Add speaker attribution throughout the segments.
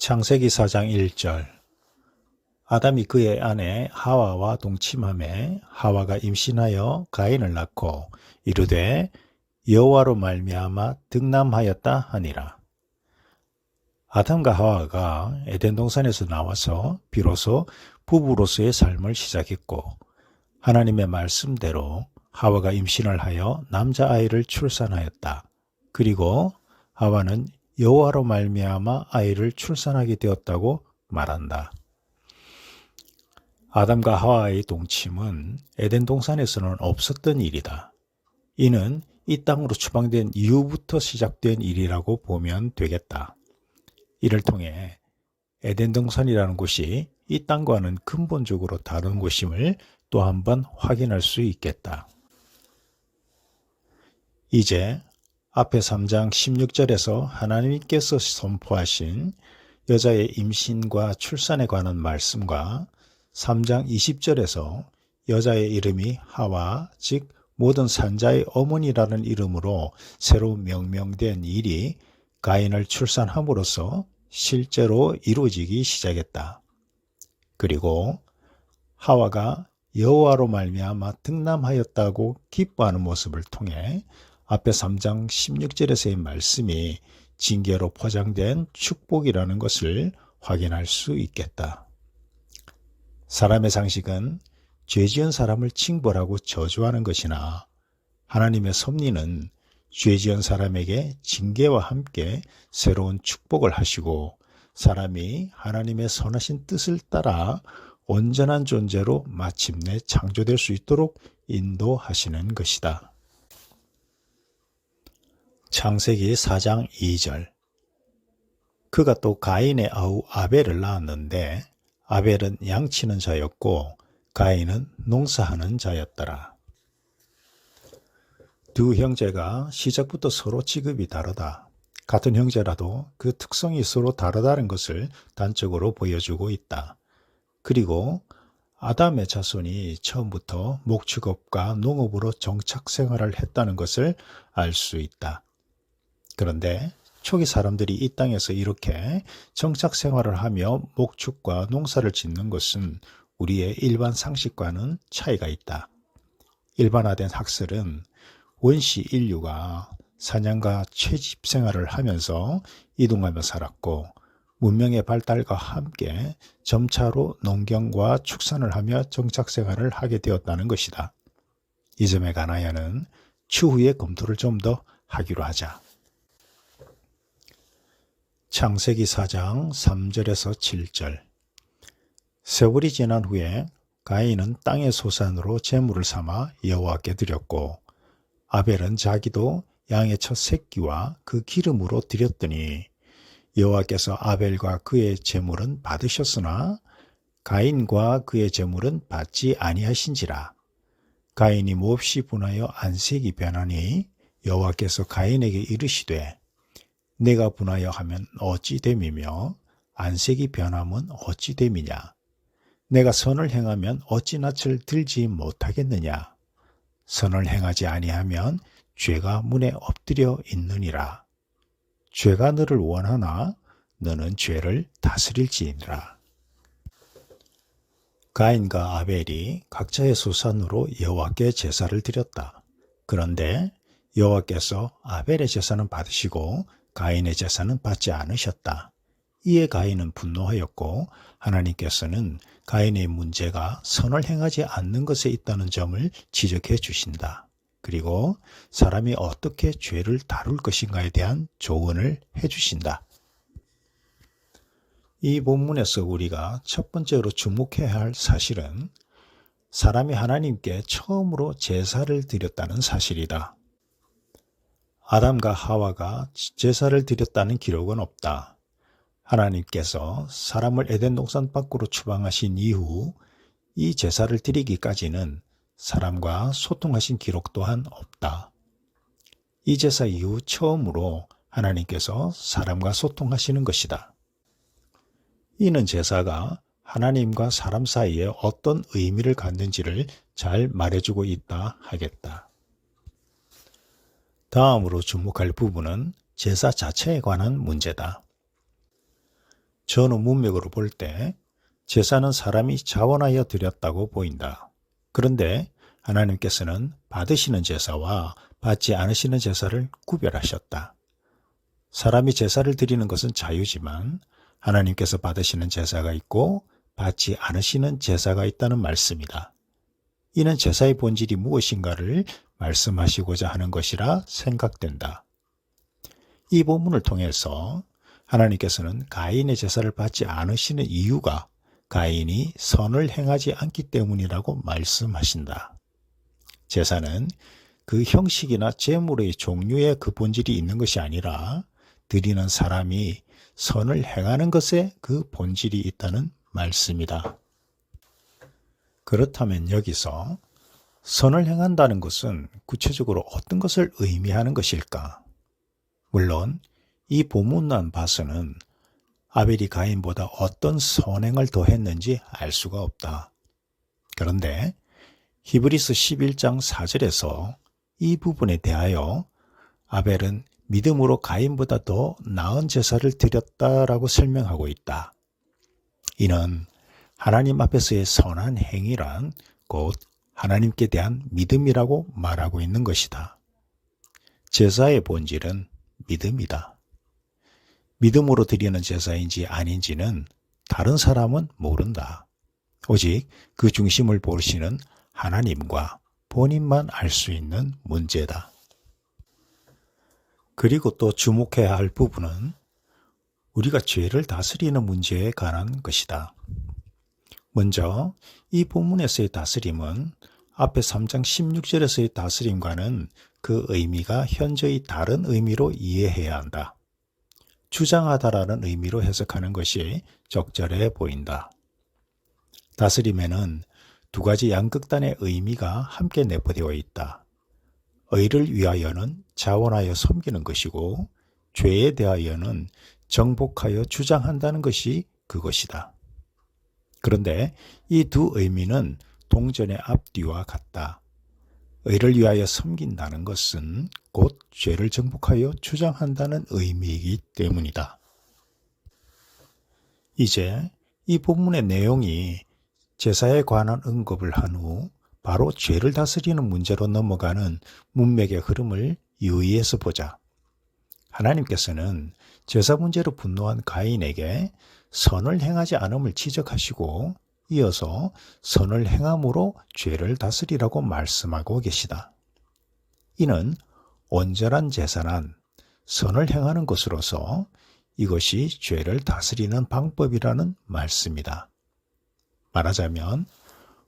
Speaker 1: 창세기 4장 1절 아담이 그의 아내 하와와 동침함에 하와가 임신하여 가인을 낳고 이르되 여호와로 말미암아 등남하였다 하니라. 아담과 하와가 에덴 동산에서 나와서 비로소 부부로서의 삶을 시작했고 하나님의 말씀대로 하와가 임신을 하여 남자 아이를 출산하였다. 그리고 하와는 여호와로 말미암아 아이를 출산하게 되었다고 말한다. 아담과 하와의 동침은 에덴 동산에서는 없었던 일이다. 이는 이 땅으로 추방된 이후부터 시작된 일이라고 보면 되겠다. 이를 통해 에덴 동산이라는 곳이 이 땅과는 근본적으로 다른 곳임을 또한번 확인할 수 있겠다. 이제 앞에 3장 16절에서 하나님께서 선포하신 여자의 임신과 출산에 관한 말씀과 3장 20절에서 여자의 이름이 하와 즉 모든 산자의 어머니라는 이름으로 새로 명명된 일이 가인을 출산함으로써 실제로 이루어지기 시작했다. 그리고 하와가 여호와로 말미암아 득남하였다고 기뻐하는 모습을 통해 앞에 3장 16절에서의 말씀이 징계로 포장된 축복이라는 것을 확인할 수 있겠다. 사람의 상식은 죄 지은 사람을 징벌하고 저주하는 것이나 하나님의 섭리는 죄 지은 사람에게 징계와 함께 새로운 축복을 하시고 사람이 하나님의 선하신 뜻을 따라 온전한 존재로 마침내 창조될 수 있도록 인도하시는 것이다. 창세기 4장 2절 그가 또 가인의 아우 아벨을 낳았는데 아벨은 양치는 자였고 가인은 농사하는 자였더라. 두 형제가 시작부터 서로 직업이 다르다. 같은 형제라도 그 특성이 서로 다르다는 것을 단적으로 보여주고 있다. 그리고 아담의 자손이 처음부터 목축업과 농업으로 정착 생활을 했다는 것을 알 수 있다. 그런데 초기 사람들이 이 땅에서 이렇게 정착 생활을 하며 목축과 농사를 짓는 것은 우리의 일반 상식과는 차이가 있다. 일반화된 학설은 원시 인류가 사냥과 채집 생활을 하면서 이동하며 살았고 문명의 발달과 함께 점차로 농경과 축산을 하며 정착 생활을 하게 되었다는 것이다. 이 점에 관하여는 추후에 검토를 좀 더 하기로 하자. 창세기 4장 3절에서 7절 세월이 지난 후에 가인은 땅의 소산으로 재물을 삼아 여호와께 드렸고 아벨은 자기도 양의 첫 새끼와 그 기름으로 드렸더니 여호와께서 아벨과 그의 재물은 받으셨으나 가인과 그의 재물은 받지 아니하신지라 가인이 몹시 분하여 안색이 변하니 여호와께서 가인에게 이르시되 내가 분하여 하면 어찌 됨이며 안색이 변함은 어찌 됨이냐? 내가 선을 행하면 어찌 낯을 들지 못하겠느냐? 선을 행하지 아니하면 죄가 문에 엎드려 있느니라. 죄가 너를 원하나 너는 죄를 다스릴지니라. 가인과 아벨이 각자의 소산으로 여호와께 제사를 드렸다. 그런데 여호와께서 아벨의 제사는 받으시고 가인의 제사는 받지 않으셨다. 이에 가인은 분노하였고 하나님께서는 가인의 문제가 선을 행하지 않는 것에 있다는 점을 지적해 주신다. 그리고 사람이 어떻게 죄를 다룰 것인가에 대한 조언을 해 주신다. 이 본문에서 우리가 첫 번째로 주목해야 할 사실은 사람이 하나님께 처음으로 제사를 드렸다는 사실이다. 아담과 하와가 제사를 드렸다는 기록은 없다. 하나님께서 사람을 에덴 동산 밖으로 추방하신 이후 이 제사를 드리기까지는 사람과 소통하신 기록 또한 없다. 이 제사 이후 처음으로 하나님께서 사람과 소통하시는 것이다. 이는 제사가 하나님과 사람 사이에 어떤 의미를 갖는지를 잘 말해주고 있다 하겠다. 다음으로 주목할 부분은 제사 자체에 관한 문제다. 전후 문맥으로 볼 때 제사는 사람이 자원하여 드렸다고 보인다. 그런데 하나님께서는 받으시는 제사와 받지 않으시는 제사를 구별하셨다. 사람이 제사를 드리는 것은 자유지만 하나님께서 받으시는 제사가 있고 받지 않으시는 제사가 있다는 말씀이다. 이는 제사의 본질이 무엇인가를 말씀하시고자 하는 것이라 생각된다. 이 본문을 통해서 하나님께서는 가인의 제사를 받지 않으시는 이유가 가인이 선을 행하지 않기 때문이라고 말씀하신다. 제사는 그 형식이나 제물의 종류에 그 본질이 있는 것이 아니라 드리는 사람이 선을 행하는 것에 그 본질이 있다는 말씀이다. 그렇다면 여기서 선을 행한다는 것은 구체적으로 어떤 것을 의미하는 것일까? 물론 이 본문난 바스는 아벨이 가인보다 어떤 선행을 더 했는지 알 수가 없다. 그런데 히브리스 11장 4절에서 이 부분에 대하여 아벨은 믿음으로 가인보다 더 나은 제사를 드렸다라고 설명하고 있다. 이는 하나님 앞에서의 선한 행위란 곧 하나님께 대한 믿음이라고 말하고 있는 것이다. 제사의 본질은 믿음이다. 믿음으로 드리는 제사인지 아닌지는 다른 사람은 모른다. 오직 그 중심을 보시는 하나님과 본인만 알 수 있는 문제다. 그리고 또 주목해야 할 부분은 우리가 죄를 다스리는 문제에 관한 것이다. 먼저 이 본문에서의 다스림은 앞에 3장 16절에서의 다스림과는 그 의미가 현저히 다른 의미로 이해해야 한다. 주장하다라는 의미로 해석하는 것이 적절해 보인다. 다스림에는 두 가지 양극단의 의미가 함께 내포되어 있다. 의를 위하여는 자원하여 섬기는 것이고 죄에 대하여는 정복하여 주장한다는 것이 그것이다. 그런데 이 두 의미는 동전의 앞뒤와 같다. 의를 위하여 섬긴다는 것은 곧 죄를 정복하여 주장한다는 의미이기 때문이다. 이제 이 본문의 내용이 제사에 관한 언급을 한 후 바로 죄를 다스리는 문제로 넘어가는 문맥의 흐름을 유의해서 보자. 하나님께서는 제사 문제로 분노한 가인에게 선을 행하지 않음을 지적하시고 이어서 선을 행함으로 죄를 다스리라고 말씀하고 계시다. 이는 온전한 제사란 선을 행하는 것으로서 이것이 죄를 다스리는 방법이라는 말씀이다. 말하자면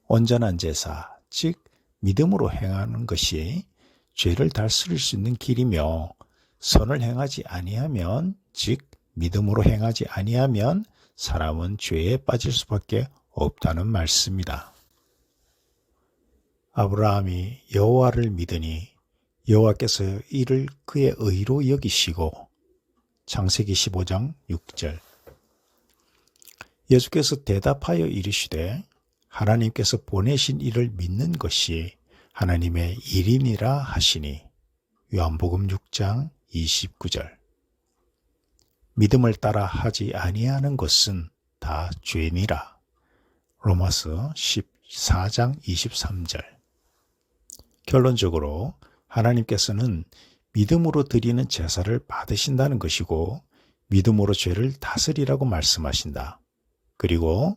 Speaker 1: 온전한 제사, 즉 믿음으로 행하는 것이 죄를 다스릴 수 있는 길이며 선을 행하지 아니하면 즉 믿음으로 행하지 아니하면 사람은 죄에 빠질 수밖에 없다는 말씀이다. 아브라함이 여호와를 믿으니 여호와께서 이를 그의 의로 여기시고 창세기 15장 6절 예수께서 대답하여 이르시되 하나님께서 보내신 이를 믿는 것이 하나님의 일인이라 하시니 요한복음 6장 29절 믿음을 따라 하지 아니하는 것은 다 죄니라. 로마서 14장 23절. 결론적으로 하나님께서는 믿음으로 드리는 제사를 받으신다는 것이고 믿음으로 죄를 다스리라고 말씀하신다. 그리고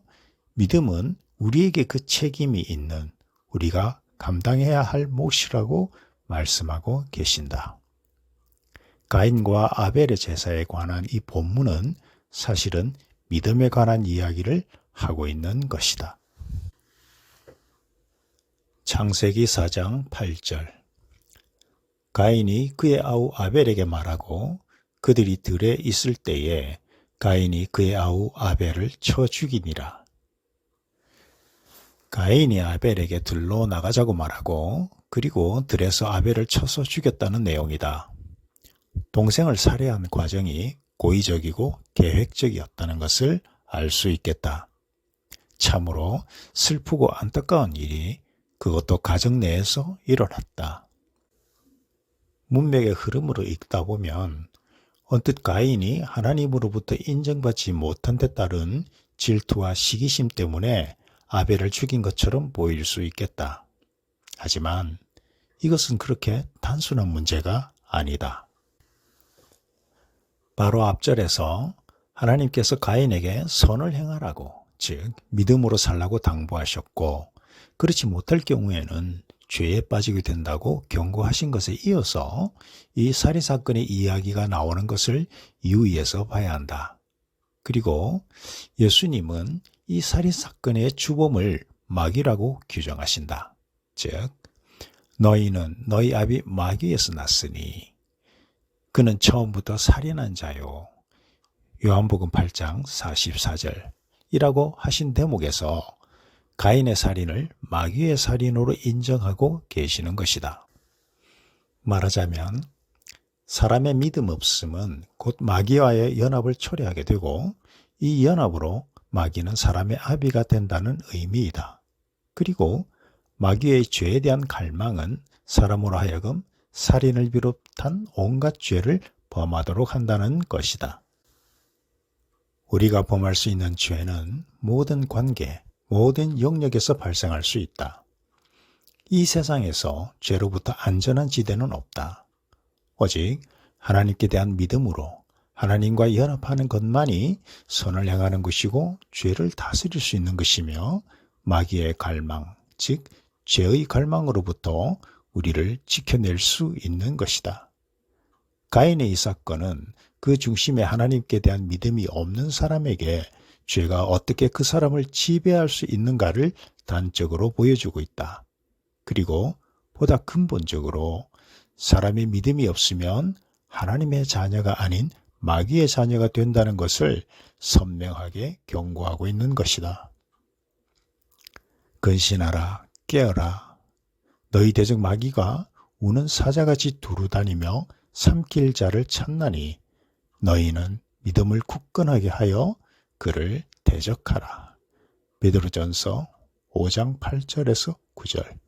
Speaker 1: 믿음은 우리에게 그 책임이 있는 우리가 감당해야 할 몫이라고 말씀하고 계신다. 가인과 아벨의 제사에 관한 이 본문은 사실은 믿음에 관한 이야기를 하고 있는 것이다. 창세기 4장 8절 가인이 그의 아우 아벨에게 말하고 그들이 들에 있을 때에 가인이 그의 아우 아벨을 쳐 죽이니라. 가인이 아벨에게 들러 나가자고 말하고 그리고 들에서 아벨을 쳐서 죽였다는 내용이다. 동생을 살해한 과정이 고의적이고 계획적이었다는 것을 알 수 있겠다. 참으로 슬프고 안타까운 일이 그것도 가정 내에서 일어났다. 문맥의 흐름으로 읽다 보면 언뜻 가인이 하나님으로부터 인정받지 못한 데 따른 질투와 시기심 때문에 아벨을 죽인 것처럼 보일 수 있겠다. 하지만 이것은 그렇게 단순한 문제가 아니다. 바로 앞절에서 하나님께서 가인에게 선을 행하라고, 즉, 믿음으로 살라고 당부하셨고, 그렇지 못할 경우에는 죄에 빠지게 된다고 경고하신 것에 이어서 이 살해 사건의 이야기가 나오는 것을 유의해서 봐야 한다. 그리고 예수님은 이 살해 사건의 주범을 마귀라고 규정하신다. 즉 너희는 너희 아비 마귀에서 났으니 그는 처음부터 살인한 자요. 요한복음 8장 44절이라고 하신 대목에서 가인의 살인을 마귀의 살인으로 인정하고 계시는 것이다. 말하자면 사람의 믿음 없음은 곧 마귀와의 연합을 초래하게 되고 이 연합으로 마귀는 사람의 아비가 된다는 의미이다. 그리고 마귀의 죄에 대한 갈망은 사람으로 하여금 살인을 비롯한 온갖 죄를 범하도록 한다는 것이다. 우리가 범할 수 있는 죄는 모든 관계, 모든 영역에서 발생할 수 있다. 이 세상에서 죄로부터 안전한 지대는 없다. 오직 하나님께 대한 믿음으로 하나님과 연합하는 것만이 선을 향하는 것이고 죄를 다스릴 수 있는 것이며 마귀의 갈망, 즉 죄의 갈망으로부터 우리를 지켜낼 수 있는 것이다. 가인의 이 사건은 그 중심에 하나님께 대한 믿음이 없는 사람에게 죄가 어떻게 그 사람을 지배할 수 있는가를 단적으로 보여주고 있다. 그리고 보다 근본적으로 사람이 믿음이 없으면 하나님의 자녀가 아닌 마귀의 자녀가 된다는 것을 선명하게 경고하고 있는 것이다. 근신하라, 깨어라, 너희 대적 마귀가 우는 사자같이 두루다니며 삼킬 자를 찾나니 너희는 믿음을 굳건하게 하여 그를 대적하라. 베드로전서 5장 8절에서 9절